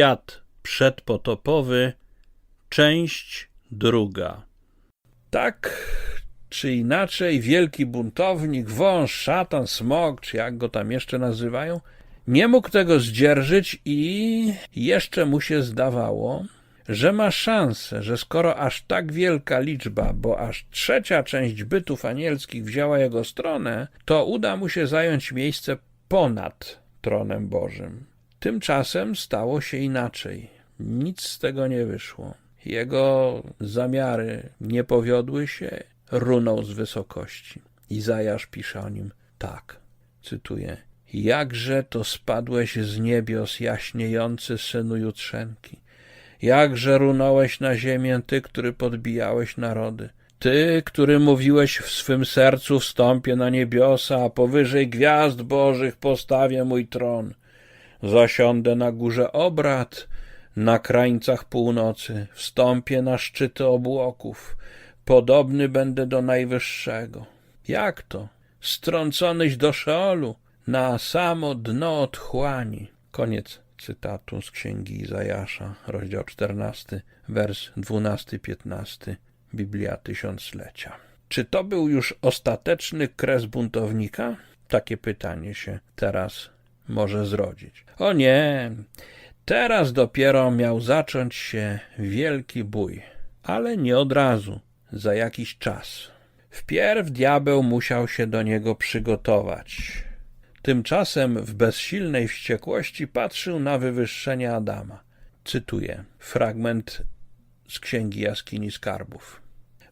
Świat przedpotopowy, część druga. Tak czy inaczej, wielki buntownik, wąż, szatan, smok, czy jak go tam jeszcze nazywają, nie mógł tego zdzierżyć i jeszcze mu się zdawało, że ma szansę, że skoro aż tak wielka liczba, bo aż trzecia część bytów anielskich wzięła jego stronę, to uda mu się zająć miejsce ponad tronem Bożym. Tymczasem stało się inaczej. Nic z tego nie wyszło. Jego zamiary nie powiodły się, runął z wysokości. Izajasz pisze o nim tak, cytuję. Jakże to spadłeś z niebios, jaśniejący synu jutrzenki. Jakże runąłeś na ziemię, ty, który podbijałeś narody. Ty, który mówiłeś w swym sercu, wstąpię na niebiosa, a powyżej gwiazd bożych postawię mój tron. Zasiądę na górze obrad, na krańcach północy, wstąpię na szczyty obłoków, podobny będę do Najwyższego. Jak to? Strąconyś do Szeolu, na samo dno otchłani. Koniec cytatu z księgi Izajasza, rozdział 14, wers 12-15, Biblia Tysiąclecia. Czy to był już ostateczny kres buntownika? Takie pytanie się teraz może zrodzić. O nie, teraz dopiero miał zacząć się wielki bój, ale nie od razu, za jakiś czas. Wpierw diabeł musiał się do niego przygotować. Tymczasem w bezsilnej wściekłości patrzył na wywyższenie Adama. Cytuję fragment z Księgi Jaskini Skarbów.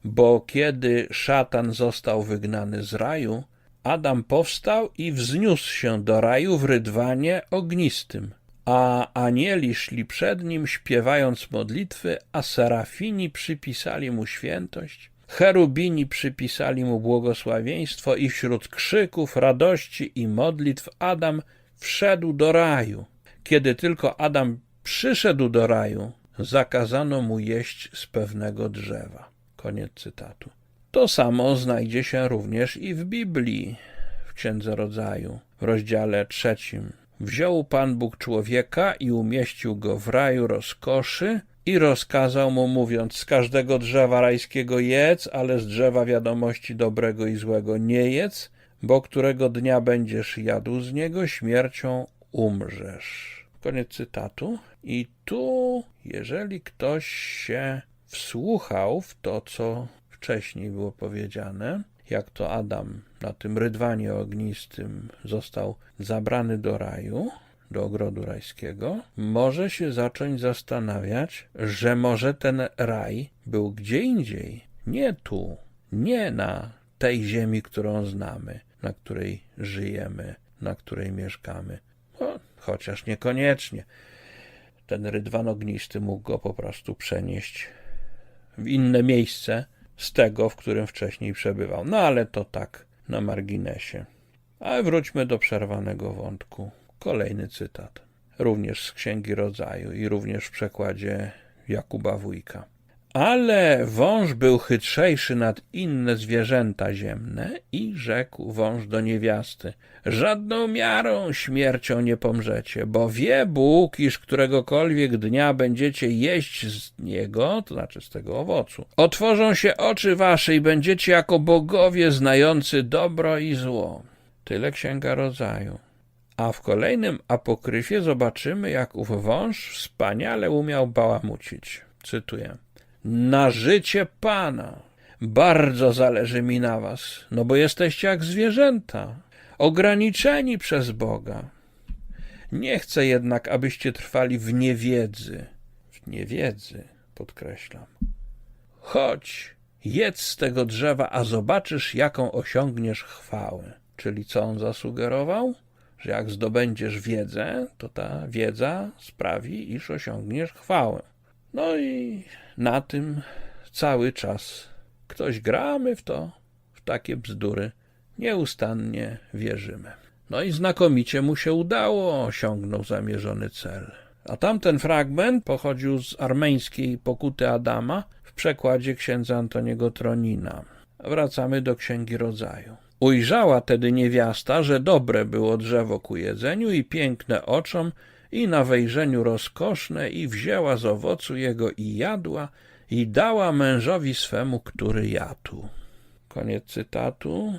Bo kiedy szatan został wygnany z raju, Adam powstał i wzniósł się do raju w rydwanie ognistym, a anieli szli przed nim śpiewając modlitwy, a serafini przypisali mu świętość, cherubini przypisali mu błogosławieństwo i wśród krzyków, radości i modlitw Adam wszedł do raju. Kiedy tylko Adam przyszedł do raju, zakazano mu jeść z pewnego drzewa. Koniec cytatu. To samo znajdzie się również i w Biblii, w Księdze Rodzaju, w rozdziale trzecim. Wziął Pan Bóg człowieka i umieścił go w raju rozkoszy i rozkazał mu, mówiąc, z każdego drzewa rajskiego jedz, ale z drzewa wiadomości dobrego i złego nie jedz, bo którego dnia będziesz jadł z niego, śmiercią umrzesz. Koniec cytatu. I tu, jeżeli ktoś się wsłuchał w to, co wcześniej było powiedziane, jak to Adam na tym rydwanie ognistym został zabrany do raju, do ogrodu rajskiego, może się zacząć zastanawiać, że może ten raj był gdzie indziej, nie tu, nie na tej ziemi, którą znamy, na której żyjemy, na której mieszkamy. No, chociaż niekoniecznie. Ten rydwan ognisty mógł go po prostu przenieść w inne miejsce z tego, w którym wcześniej przebywał. No ale to tak na marginesie. Ale wróćmy do przerwanego wątku. Kolejny cytat. Również z Księgi Rodzaju i również w przekładzie Jakuba Wójka. Ale wąż był chytrzejszy nad inne zwierzęta ziemne i rzekł wąż do niewiasty: Żadną miarą śmiercią nie pomrzecie, bo wie Bóg, iż któregokolwiek dnia będziecie jeść z niego, to znaczy z tego owocu. Otworzą się oczy wasze i będziecie jako bogowie znający dobro i zło. Tyle księga rodzaju. A w kolejnym apokryfie zobaczymy, jak ów wąż wspaniale umiał bałamucić. Cytuję na życie Pana. Bardzo zależy mi na was, no bo jesteście jak zwierzęta, ograniczeni przez Boga. Nie chcę jednak, abyście trwali w niewiedzy. W niewiedzy, podkreślam. Chodź, jedz z tego drzewa, a zobaczysz, jaką osiągniesz chwałę. Czyli co on zasugerował? Że jak zdobędziesz wiedzę, to ta wiedza sprawi, iż osiągniesz chwałę. No i na tym cały czas ktoś gramy w to, w takie bzdury, nieustannie wierzymy. No i znakomicie mu się udało, osiągnął zamierzony cel. A tamten fragment pochodził z armeńskiej pokuty Adama w przekładzie księdza Antoniego Tronina. Wracamy do Księgi Rodzaju. Ujrzała tedy niewiasta, że dobre było drzewo ku jedzeniu i piękne oczom i na wejrzeniu rozkoszne i wzięła z owocu jego i jadła i dała mężowi swemu, który jadł. Koniec cytatu.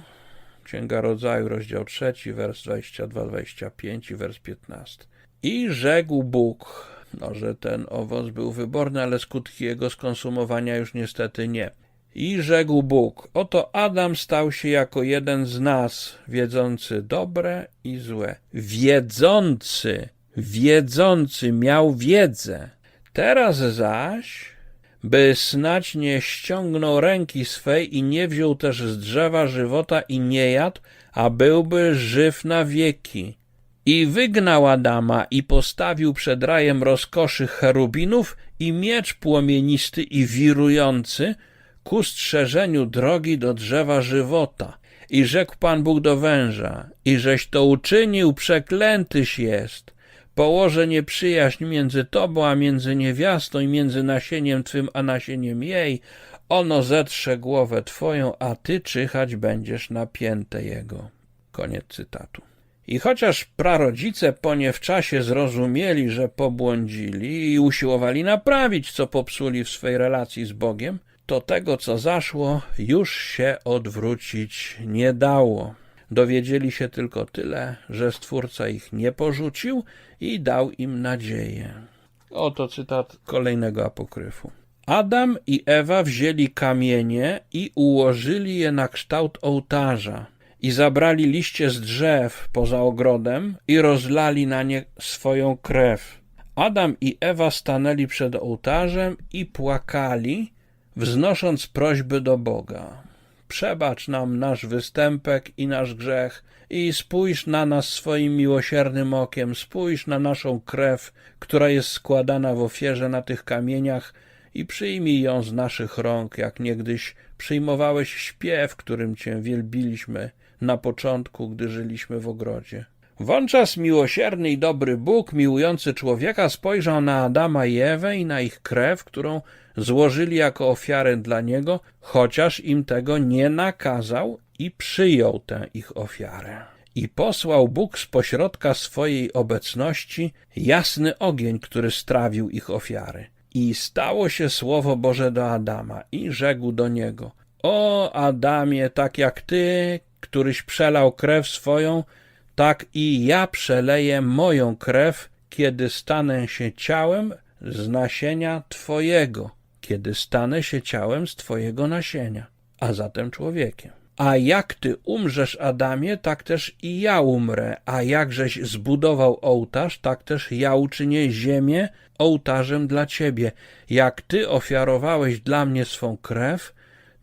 Księga Rodzaju, rozdział 3, wers 22-25 i wers 15. I rzekł Bóg, no, że ten owoc był wyborny, ale skutki jego skonsumowania już niestety nie. I rzekł Bóg, oto Adam stał się jako jeden z nas, wiedzący dobre i złe. Wiedzący, wiedzący, miał wiedzę. Teraz zaś, by snać nie ściągnął ręki swej i nie wziął też z drzewa żywota i nie jadł, a byłby żyw na wieki. I wygnał Adama i postawił przed rajem rozkoszy cherubinów i miecz płomienisty i wirujący ku strzeżeniu drogi do drzewa żywota. I rzekł Pan Bóg do węża, i żeś to uczynił, przeklętyś jest. Położę nieprzyjaźń między tobą a między niewiastą i między nasieniem twym a nasieniem jej. Ono zetrze głowę twoją, a ty czyhać będziesz na piętę jego. Koniec cytatu. I chociaż prarodzice po nie w czasie zrozumieli, że pobłądzili i usiłowali naprawić, co popsuli w swej relacji z Bogiem, to tego, co zaszło, już się odwrócić nie dało. Dowiedzieli się tylko tyle, że Stwórca ich nie porzucił i dał im nadzieję. Oto cytat kolejnego apokryfu. Adam i Ewa wzięli kamienie i ułożyli je na kształt ołtarza i zabrali liście z drzew poza ogrodem i rozlali na nie swoją krew. Adam i Ewa stanęli przed ołtarzem i płakali, wznosząc prośby do Boga. Przebacz nam nasz występek i nasz grzech i spójrz na nas swoim miłosiernym okiem, spójrz na naszą krew, która jest składana w ofierze na tych kamieniach i przyjmij ją z naszych rąk, jak niegdyś przyjmowałeś śpiew, którym Cię wielbiliśmy na początku, gdy żyliśmy w ogrodzie. Wączas miłosierny i dobry Bóg, miłujący człowieka, spojrzał na Adama i Ewę i na ich krew, którą złożyli jako ofiarę dla niego, chociaż im tego nie nakazał i przyjął tę ich ofiarę. I posłał Bóg z pośrodka swojej obecności jasny ogień, który strawił ich ofiary. I stało się słowo Boże do Adama i rzekł do niego: O Adamie, tak jak ty, któryś przelał krew swoją, tak i ja przeleję moją krew, kiedy stanę się ciałem z nasienia Twojego, kiedy stanę się ciałem z Twojego nasienia, a zatem człowiekiem. A jak Ty umrzesz, Adamie, tak też i ja umrę, a jakżeś zbudował ołtarz, tak też ja uczynię ziemię ołtarzem dla Ciebie. Jak Ty ofiarowałeś dla mnie swą krew,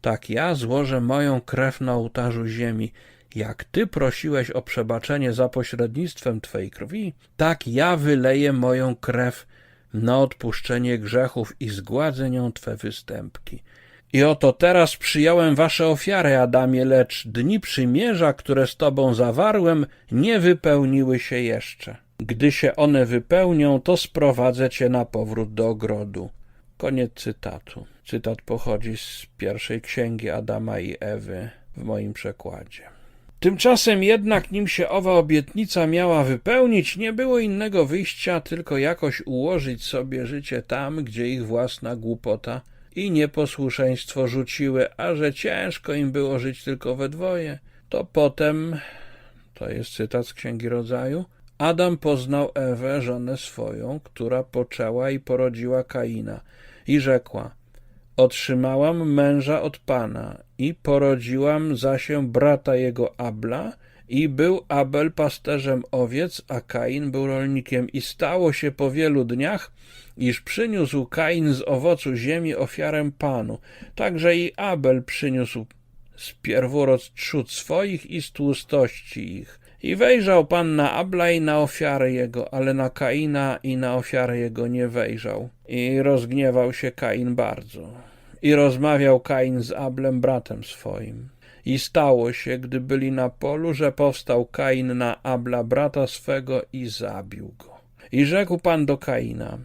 tak ja złożę moją krew na ołtarzu ziemi. Jak Ty prosiłeś o przebaczenie za pośrednictwem Twej krwi, tak ja wyleję moją krew na odpuszczenie grzechów i zgładzę nią Twe występki. I oto teraz przyjąłem Wasze ofiary, Adamie, lecz dni przymierza, które z Tobą zawarłem, nie wypełniły się jeszcze. Gdy się one wypełnią, to sprowadzę Cię na powrót do ogrodu. Koniec cytatu. Cytat pochodzi z pierwszej księgi Adama i Ewy w moim przekładzie. Tymczasem jednak, nim się owa obietnica miała wypełnić, nie było innego wyjścia, tylko jakoś ułożyć sobie życie tam, gdzie ich własna głupota i nieposłuszeństwo rzuciły, a że ciężko im było żyć tylko we dwoje, to potem, to jest cytat z Księgi Rodzaju, Adam poznał Ewę, żonę swoją, która poczęła i porodziła Kaina i rzekła – Otrzymałam męża od Pana i porodziłam zasię brata jego Abla i był Abel pasterzem owiec, a Kain był rolnikiem i stało się po wielu dniach, iż przyniósł Kain z owocu ziemi ofiarę Panu, także i Abel przyniósł z pierworodz trzód swoich i z tłustości ich. I wejrzał Pan na Abla i na ofiarę jego, ale na Kaina i na ofiarę jego nie wejrzał. I rozgniewał się Kain bardzo. I rozmawiał Kain z Ablem, bratem swoim. I stało się, gdy byli na polu, że powstał Kain na Abla, brata swego, i zabił go. I rzekł Pan do Kaina,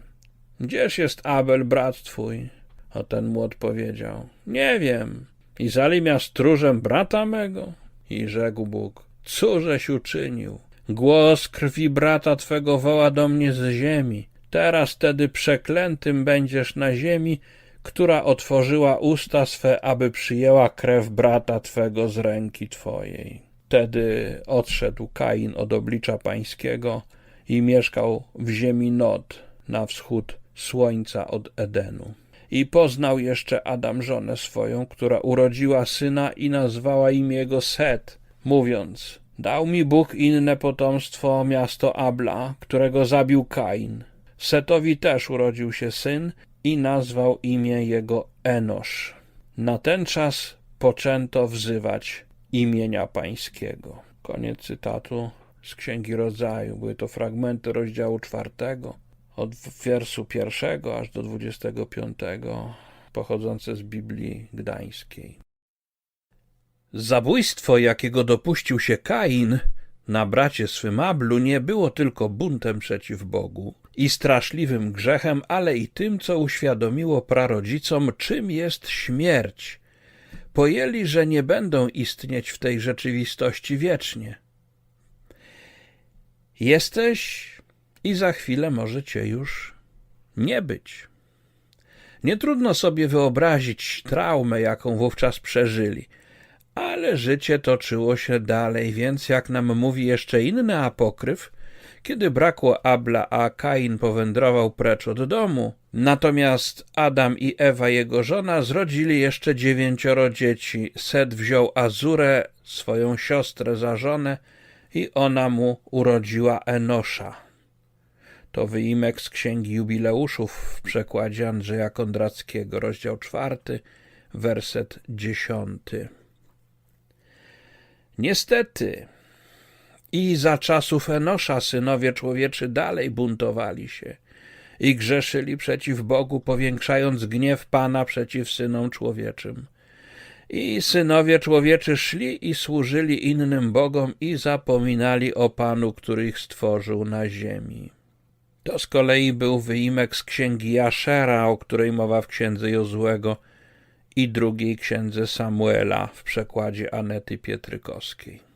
gdzież jest Abel, brat twój? A ten mu odpowiedział, nie wiem. I zalimia stróżem brata mego? I rzekł Bóg, cóżeś uczynił? Głos krwi brata twego woła do mnie z ziemi. Teraz tedy przeklętym będziesz na ziemi, która otworzyła usta swe, aby przyjęła krew brata twego z ręki twojej. Wtedy odszedł Kain od oblicza pańskiego i mieszkał w ziemi Nod, na wschód słońca od Edenu. I poznał jeszcze Adam żonę swoją, która urodziła syna i nazwała imię jego Set, mówiąc: Dał mi Bóg inne potomstwo, miasto Abla, którego zabił Kain. Setowi też urodził się syn i nazwał imię jego Enosz. Na ten czas poczęto wzywać imienia pańskiego. Koniec cytatu z Księgi Rodzaju. Były to fragmenty rozdziału czwartego, od wiersu pierwszego aż do dwudziestego piątego, pochodzące z Biblii Gdańskiej. Zabójstwo, jakiego dopuścił się Kain na bracie swym Ablu, nie było tylko buntem przeciw Bogu i straszliwym grzechem, ale i tym, co uświadomiło prarodzicom, czym jest śmierć. Pojęli, że nie będą istnieć w tej rzeczywistości wiecznie. Jesteś i za chwilę może cię już nie być. Nie trudno sobie wyobrazić traumę, jaką wówczas przeżyli. Ale życie toczyło się dalej, więc jak nam mówi jeszcze inny apokryf, kiedy brakło Abla, a Kain powędrował precz od domu, natomiast Adam i Ewa, jego żona, zrodzili jeszcze dziewięcioro dzieci. Set wziął Azurę, swoją siostrę za żonę, i ona mu urodziła Enosza. To wyimek z Księgi Jubileuszów w przekładzie Andrzeja Kondrackiego, rozdział czwarty, werset dziesiąty. Niestety, i za czasów Enosza synowie człowieczy dalej buntowali się i grzeszyli przeciw Bogu, powiększając gniew Pana przeciw synom człowieczym. I synowie człowieczy szli i służyli innym bogom i zapominali o Panu, który ich stworzył na ziemi. To z kolei był wyimek z księgi Jaszera, o której mowa w księdze Jozłego i drugiej księdze Samuela w przekładzie Anety Pietrykowskiej.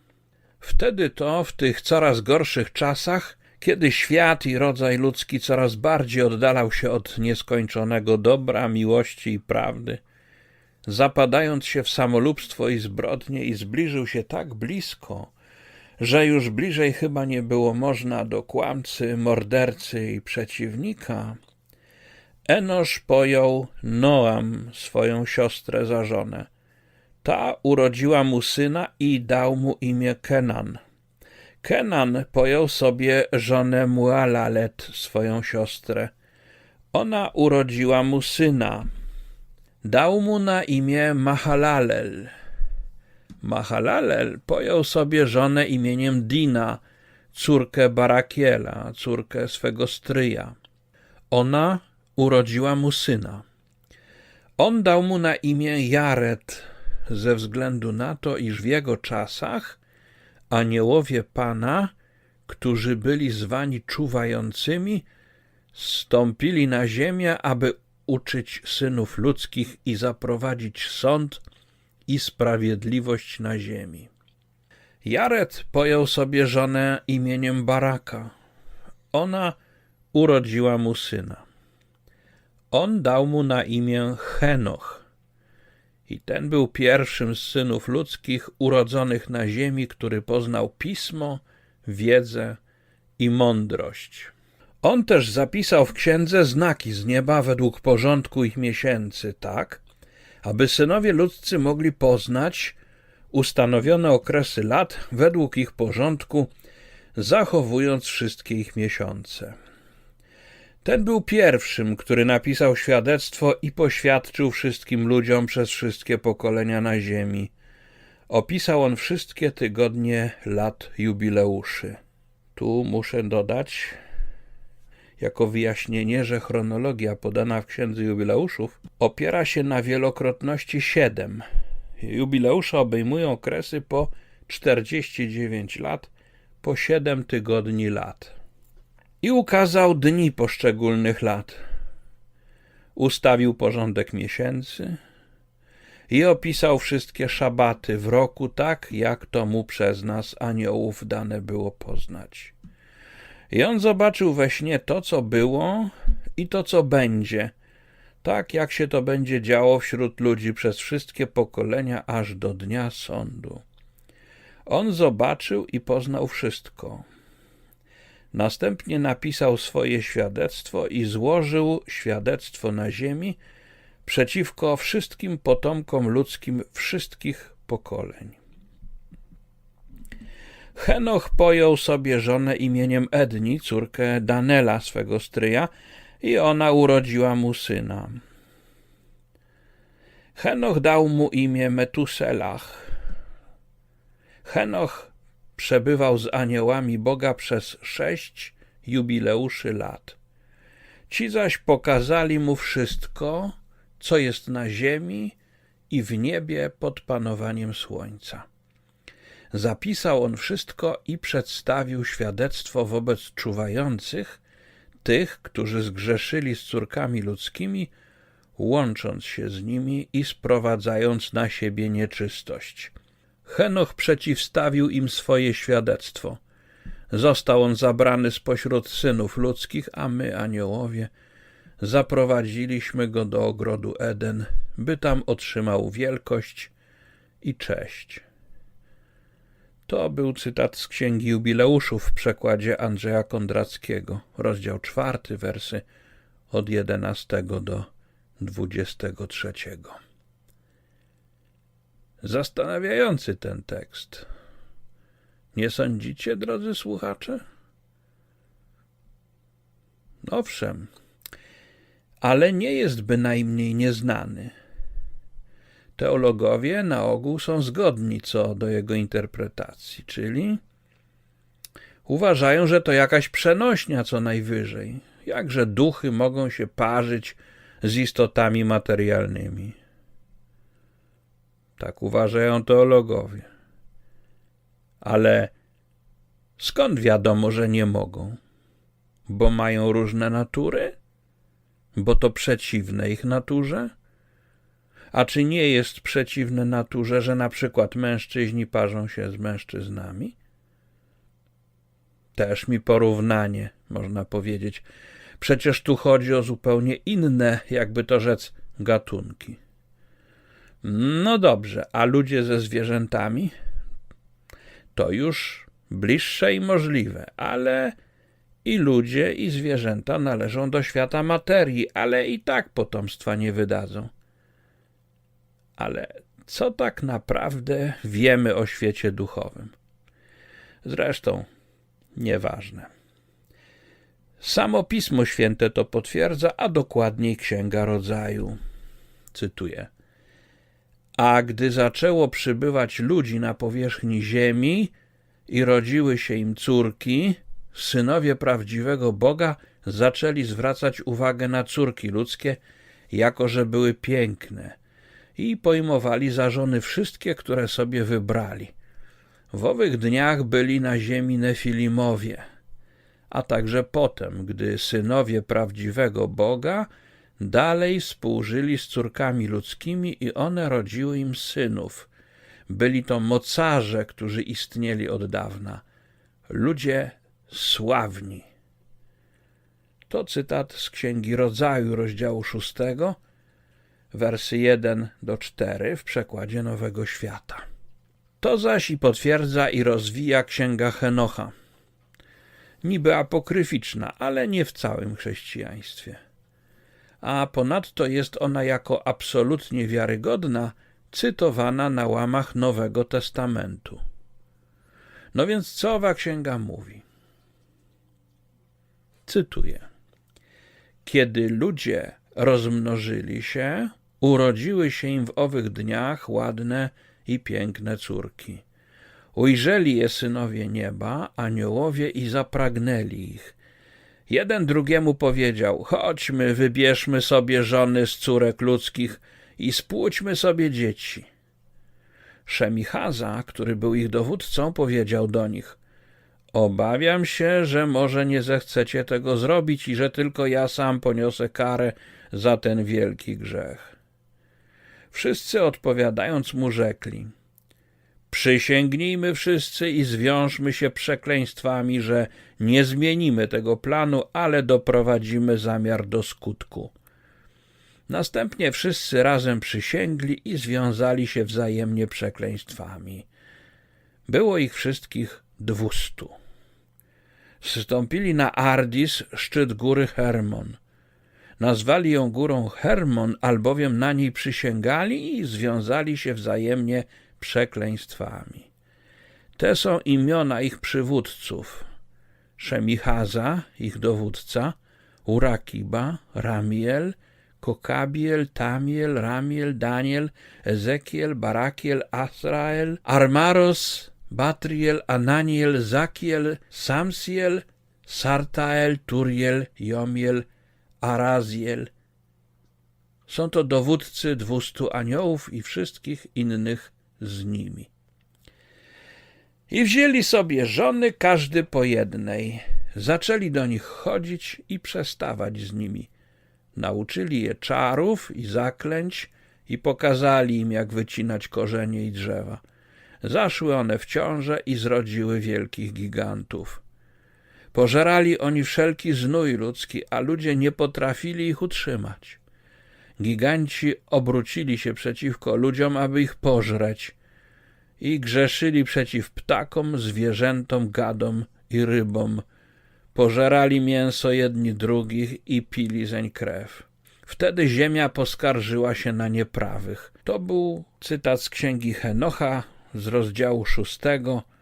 Wtedy to, w tych coraz gorszych czasach, kiedy świat i rodzaj ludzki coraz bardziej oddalał się od nieskończonego dobra, miłości i prawdy, zapadając się w samolubstwo i zbrodnie i zbliżył się tak blisko, że już bliżej chyba nie było można do kłamcy, mordercy i przeciwnika, Enosz pojął Noam, swoją siostrę za żonę. Ta urodziła mu syna i dał mu imię Kenan. Kenan pojął sobie żonę Mualalet, swoją siostrę. Ona urodziła mu syna. Dał mu na imię Mahalalel. Mahalalel pojął sobie żonę imieniem Dina, córkę Barakiela, córkę swego stryja. Ona urodziła mu syna. On dał mu na imię Jared, ze względu na to, iż w jego czasach aniołowie Pana, którzy byli zwani czuwającymi, stąpili na ziemię, aby uczyć synów ludzkich i zaprowadzić sąd i sprawiedliwość na ziemi. Jared pojął sobie żonę imieniem Baraka. Ona urodziła mu syna. On dał mu na imię Henoch. I ten był pierwszym z synów ludzkich urodzonych na ziemi, który poznał pismo, wiedzę i mądrość. On też zapisał w księdze znaki z nieba według porządku ich miesięcy, tak, aby synowie ludzcy mogli poznać ustanowione okresy lat według ich porządku, zachowując wszystkie ich miesiące. Ten był pierwszym, który napisał świadectwo i poświadczył wszystkim ludziom przez wszystkie pokolenia na ziemi. Opisał on wszystkie tygodnie lat jubileuszy. Tu muszę dodać, jako wyjaśnienie, że chronologia podana w Księdze Jubileuszów opiera się na wielokrotności siedem. Jubileusze obejmują okresy po 49 lat, po 7 tygodni lat. I ukazał dni poszczególnych lat. Ustawił porządek miesięcy i opisał wszystkie szabaty w roku tak, jak to mu przez nas aniołów dane było poznać. I on zobaczył we śnie to, co było i to, co będzie, tak jak się to będzie działo wśród ludzi przez wszystkie pokolenia, aż do dnia sądu. On zobaczył i poznał wszystko. Następnie napisał swoje świadectwo i złożył świadectwo na ziemi przeciwko wszystkim potomkom ludzkim wszystkich pokoleń. Henoch pojął sobie żonę imieniem Edni, córkę Danela, swego stryja, i ona urodziła mu syna. Henoch dał mu imię Metuselach. Henoch przebywał z aniołami Boga przez sześć jubileuszy lat. Ci zaś pokazali mu wszystko, co jest na ziemi i w niebie pod panowaniem słońca. Zapisał on wszystko i przedstawił świadectwo wobec czuwających, tych, którzy zgrzeszyli z córkami ludzkimi, łącząc się z nimi i sprowadzając na siebie nieczystość. Henoch przeciwstawił im swoje świadectwo. Został on zabrany spośród synów ludzkich, a my, aniołowie, zaprowadziliśmy go do ogrodu Eden, by tam otrzymał wielkość i cześć. To był cytat z Księgi Jubileuszów w przekładzie Andrzeja Kondrackiego, rozdział czwarty, wersy od 11 do 23. Zastanawiający ten tekst. Nie sądzicie, drodzy słuchacze? Owszem, ale nie jest bynajmniej nieznany. Teologowie na ogół są zgodni co do jego interpretacji, czyli uważają, że to jakaś przenośnia co najwyżej. Jakże duchy mogą się parzyć z istotami materialnymi. Tak uważają teologowie. Ale skąd wiadomo, że nie mogą? Bo mają różne natury? Bo to przeciwne ich naturze? A czy nie jest przeciwne naturze, że na przykład mężczyźni parzą się z mężczyznami? Też mi porównanie, można powiedzieć. Przecież tu chodzi o zupełnie inne, jakby to rzec, gatunki. No dobrze, a ludzie ze zwierzętami? To już bliższe i możliwe, ale i ludzie, i zwierzęta należą do świata materii, ale i tak potomstwa nie wydadzą. Ale co tak naprawdę wiemy o świecie duchowym? Zresztą nieważne. Samo Pismo Święte to potwierdza, a dokładniej Księga Rodzaju. Cytuję. A gdy zaczęło przybywać ludzi na powierzchni ziemi i rodziły się im córki, synowie prawdziwego Boga zaczęli zwracać uwagę na córki ludzkie, jako że były piękne – i pojmowali za żony wszystkie, które sobie wybrali. W owych dniach byli na ziemi Nefilimowie, a także potem, gdy synowie prawdziwego Boga dalej współżyli z córkami ludzkimi i one rodziły im synów. Byli to mocarze, którzy istnieli od dawna, ludzie sławni. To cytat z Księgi Rodzaju, rozdziału szóstego, wersy 1 do 4 w przekładzie Nowego Świata. To zaś i potwierdza i rozwija księga Henocha. Niby apokryficzna, ale nie w całym chrześcijaństwie. A ponadto jest ona jako absolutnie wiarygodna cytowana na łamach Nowego Testamentu. No więc co owa księga mówi? Cytuję. Kiedy ludzie rozmnożyli się, urodziły się im w owych dniach ładne i piękne córki. Ujrzeli je synowie nieba, aniołowie i zapragnęli ich. Jeden drugiemu powiedział: Chodźmy, wybierzmy sobie żony z córek ludzkich i spłóćmy sobie dzieci. Szemichaza, który był ich dowódcą, powiedział do nich: Obawiam się, że może nie zechcecie tego zrobić i że tylko ja sam poniosę karę za ten wielki grzech. Wszyscy odpowiadając mu rzekli: Przysięgnijmy wszyscy i zwiążmy się przekleństwami, że nie zmienimy tego planu, ale doprowadzimy zamiar do skutku. Następnie wszyscy razem przysięgli i związali się wzajemnie przekleństwami. Było ich wszystkich dwustu. Zstąpili na Ardis, szczyt góry Hermon. Nazwali ją górą Hermon, albowiem na niej przysięgali i związali się wzajemnie przekleństwami. Te są imiona ich przywódców. Szemichaza, ich dowódca, Urakiba, Ramiel, Kokabiel, Tamiel, Ramiel, Daniel, Ezekiel, Barakiel, Asrael, Armaros, Batriel, Ananiel, Zakiel, Samsiel, Sartael, Turiel, Jomiel, Araziel. Są to dowódcy dwustu aniołów i wszystkich innych z nimi. I wzięli sobie żony, każdy po jednej. Zaczęli do nich chodzić i przestawać z nimi. Nauczyli je czarów i zaklęć i pokazali im, jak wycinać korzenie i drzewa. Zaszły one w ciążę i zrodziły wielkich gigantów. Pożerali oni wszelki znój ludzki, a ludzie nie potrafili ich utrzymać. Giganci obrócili się przeciwko ludziom, aby ich pożreć i grzeszyli przeciw ptakom, zwierzętom, gadom i rybom. Pożerali mięso jedni drugich i pili zeń krew. Wtedy ziemia poskarżyła się na nieprawych. To był cytat z księgi Henocha z rozdziału 6,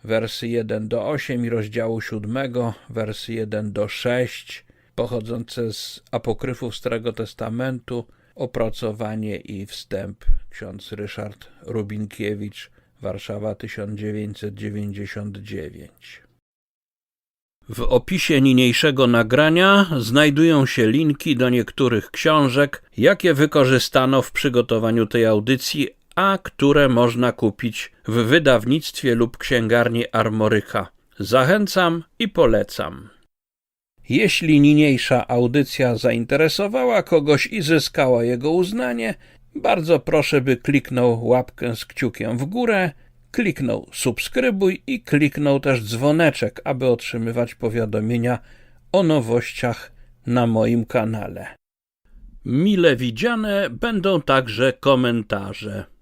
wersy 1 do 8 i rozdziału 7, wersy 1 do 6, pochodzące z apokryfów Starego Testamentu, opracowanie i wstęp ksiądz Ryszard Rubinkiewicz, Warszawa 1999. W opisie niniejszego nagrania znajdują się linki do niektórych książek, jakie wykorzystano w przygotowaniu tej audycji, a które można kupić w wydawnictwie lub księgarni Armoryka. Zachęcam i polecam. Jeśli niniejsza audycja zainteresowała kogoś i zyskała jego uznanie, bardzo proszę, by kliknął łapkę z kciukiem w górę, kliknął subskrybuj i kliknął też dzwoneczek, aby otrzymywać powiadomienia o nowościach na moim kanale. Mile widziane będą także komentarze.